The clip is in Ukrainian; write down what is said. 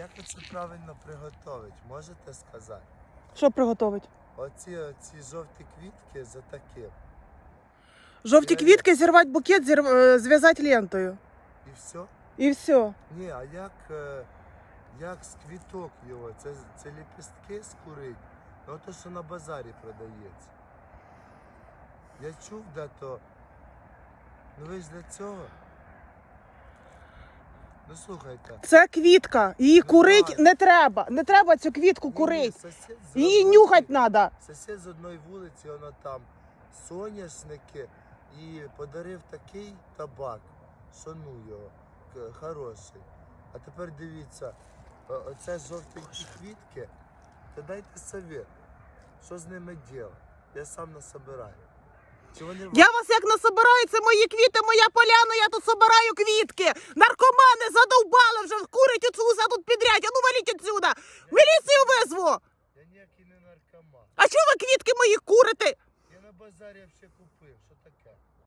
як це правильно приготувати? Можете сказати? Що приготовить? Оці, оці жовті квітки за таким. Жовті Я- квітки, зірвати букет, зір... е, зв'язати лентою. І все? І все. Ні, а як, е, як з квіток його? Це, це ліпістки скурить? Ну то, що на базарі продається. Я чув де-то. Ну ви ж для цього. Ну слухайте. Це квітка. Її Ну, курить не треба. Не треба цю квітку ні, курить. з Її нюхать треба. Сусід з одної вулиці, воно там соняшники і подарив такий табак, що ну його, к- хороший. А тепер дивіться, о- оце жовтенькі квітки, то дайте совет, що з ними робити? Я сам насобираю. Чи вони Я вас як насобираю, це мої квіти, моя поляна, я тут собираю квітки. Наркомани задовбали вже, курить оцю усе тут підряд. А ну валіть отсюда. Міліцію визву. Я ніякий не наркоман. А чого ви квітки мої курите? Я на базарі ще купив, що таке?